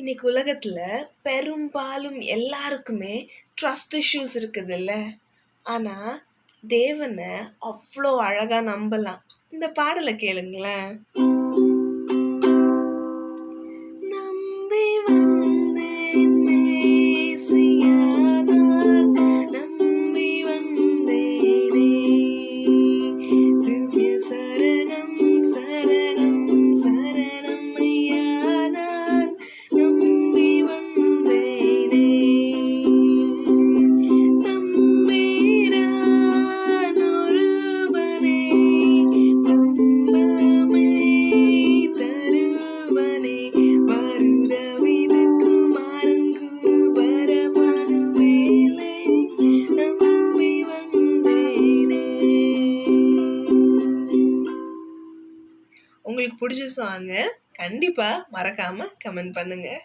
இன்னைக்கு உலகத்தில் பெரும்பாலும் எல்லாருக்குமே ட்ரஸ்ட் இஷ்யூஸ் இருக்குதுல்ல. ஆனால் தேவனை அவ்வளோ அழகாக நம்பலாம். இந்த பாடலை கேளுங்களேன். உங்களுக்கு பிடிச்ச சாங்க கண்டிப்பாக மறக்காமல் கமெண்ட் பண்ணுங்கள்